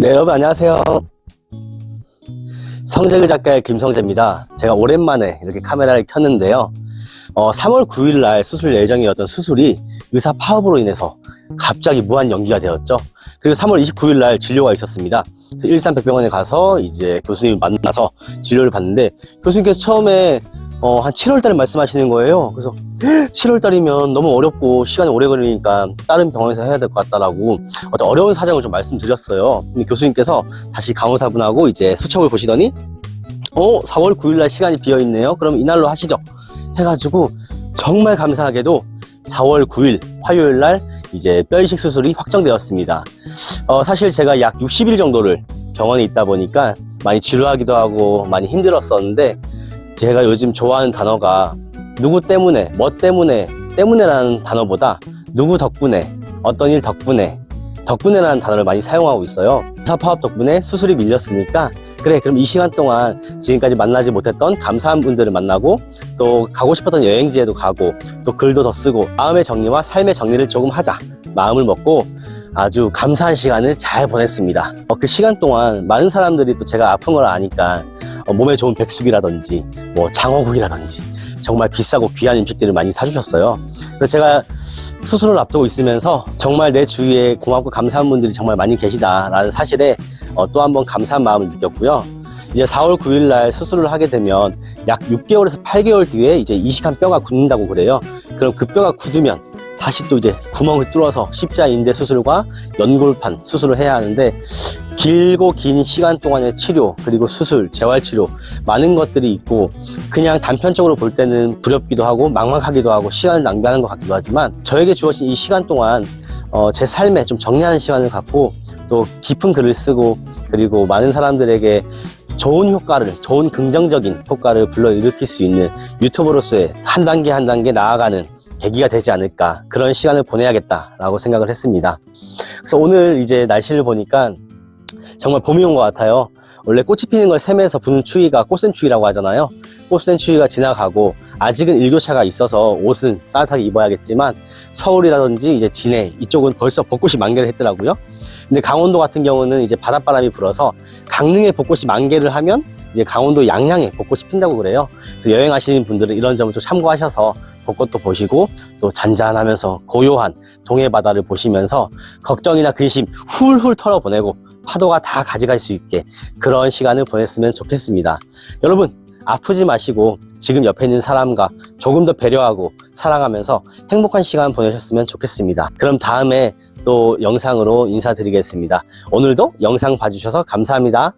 네, 여러분 안녕하세요. 성재그 작가의 김성재입니다. 제가 오랜만에 이렇게 카메라를 켰는데요. 어, 3월 9일 날 수술 예정이었던 수술이 의사 파업으로 인해서 갑자기 무한 연기가 되었죠. 그리고 3월 29일 날 진료가 있었습니다. 일산백병원에 가서 이제 교수님을 만나서 진료를 받는데 교수님께서 처음에 어, 한 7월 달에 말씀하시는 거예요. 그래서 7월 달이면 너무 어렵고 시간이 오래 걸리니까 다른 병원에서 해야 될 것 같다라고 어떤 어려운 사정을 좀 말씀드렸어요. 근데 교수님께서 다시 간호사분하고 이제 수첩을 보시더니 어 4월 9일날 시간이 비어 있네요. 그럼 이날로 하시죠. 해가지고 정말 감사하게도 4월 9일 화요일날 이제 뼈 이식 수술이 확정되었습니다. 어, 사실 제가 약 60일 정도를 병원에 있다 보니까 많이 지루하기도 하고 많이 힘들었었는데 제가 요즘 좋아하는 단어가 누구 때문에, 뭐 때문에, 때문에라는 단어보다 누구 덕분에, 어떤 일 덕분에, 덕분에라는 단어를 많이 사용하고 있어요. 의사 파업 덕분에 수술이 밀렸으니까 그래 그럼 이 시간 동안 지금까지 만나지 못했던 감사한 분들을 만나고 또 가고 싶었던 여행지에도 가고 또 글도 더 쓰고 마음의 정리와 삶의 정리를 조금 하자 마음을 먹고 아주 감사한 시간을 잘 보냈습니다. 어, 그 시간 동안 많은 사람들이 또 제가 아픈 걸 아니까 어, 몸에 좋은 백숙이라든지 뭐 장어국이라든지 정말 비싸고 귀한 음식들을 많이 사주셨어요. 그래서 제가 수술을 앞두고 있으면서 정말 내 주위에 고맙고 감사한 분들이 정말 많이 계시다라는 사실에 어, 또 한 번 감사한 마음을 느꼈고요. 이제 4월 9일 날 수술을 하게 되면 약 6개월에서 8개월 뒤에 이제 이식한 뼈가 굳는다고 그래요. 그럼 그 뼈가 굳으면 다시 또 이제 구멍을 뚫어서 십자 인대 수술과 연골판 수술을 해야 하는데 길고 긴 시간 동안의 치료 그리고 수술, 재활 치료 많은 것들이 있고 그냥 단편적으로 볼 때는 두렵기도 하고 막막하기도 하고 시간을 낭비하는 것 같기도 하지만 저에게 주어진 이 시간 동안 어, 제 삶에 좀 정리하는 시간을 갖고 또 깊은 글을 쓰고 그리고 많은 사람들에게 좋은 효과를, 좋은 긍정적인 효과를 불러일으킬 수 있는 유튜버로서의 한 단계 한 단계 나아가는 계기가 되지 않을까 그런 시간을 보내야겠다라고 생각을 했습니다. 그래서 오늘 이제 날씨를 보니까 정말 봄이 온 것 같아요. 원래 꽃이 피는 걸 샘에서 부는 추위가 꽃샘 추위라고 하잖아요. 꽃샘추위가 지나가고 아직은 일교차가 있어서 옷은 따뜻하게 입어야겠지만 서울이라든지 이제 진해 이쪽은 벌써 벚꽃이 만개를 했더라고요. 근데 강원도 같은 경우는 이제 바닷바람이 불어서 강릉에 벚꽃이 만개를 하면 이제 강원도 양양에 벚꽃이 핀다고 그래요. 그래서 여행하시는 분들은 이런 점을 좀 참고하셔서 벚꽃도 보시고 또 잔잔하면서 고요한 동해 바다를 보시면서 걱정이나 근심 훌훌 털어보내고 파도가 다 가져갈 수 있게 그런 시간을 보냈으면 좋겠습니다. 여러분 아프지 마시고 지금 옆에 있는 사람과 조금 더 배려하고 사랑하면서 행복한 시간 보내셨으면 좋겠습니다. 그럼 다음에 또 영상으로 인사드리겠습니다. 오늘도 영상 봐주셔서 감사합니다.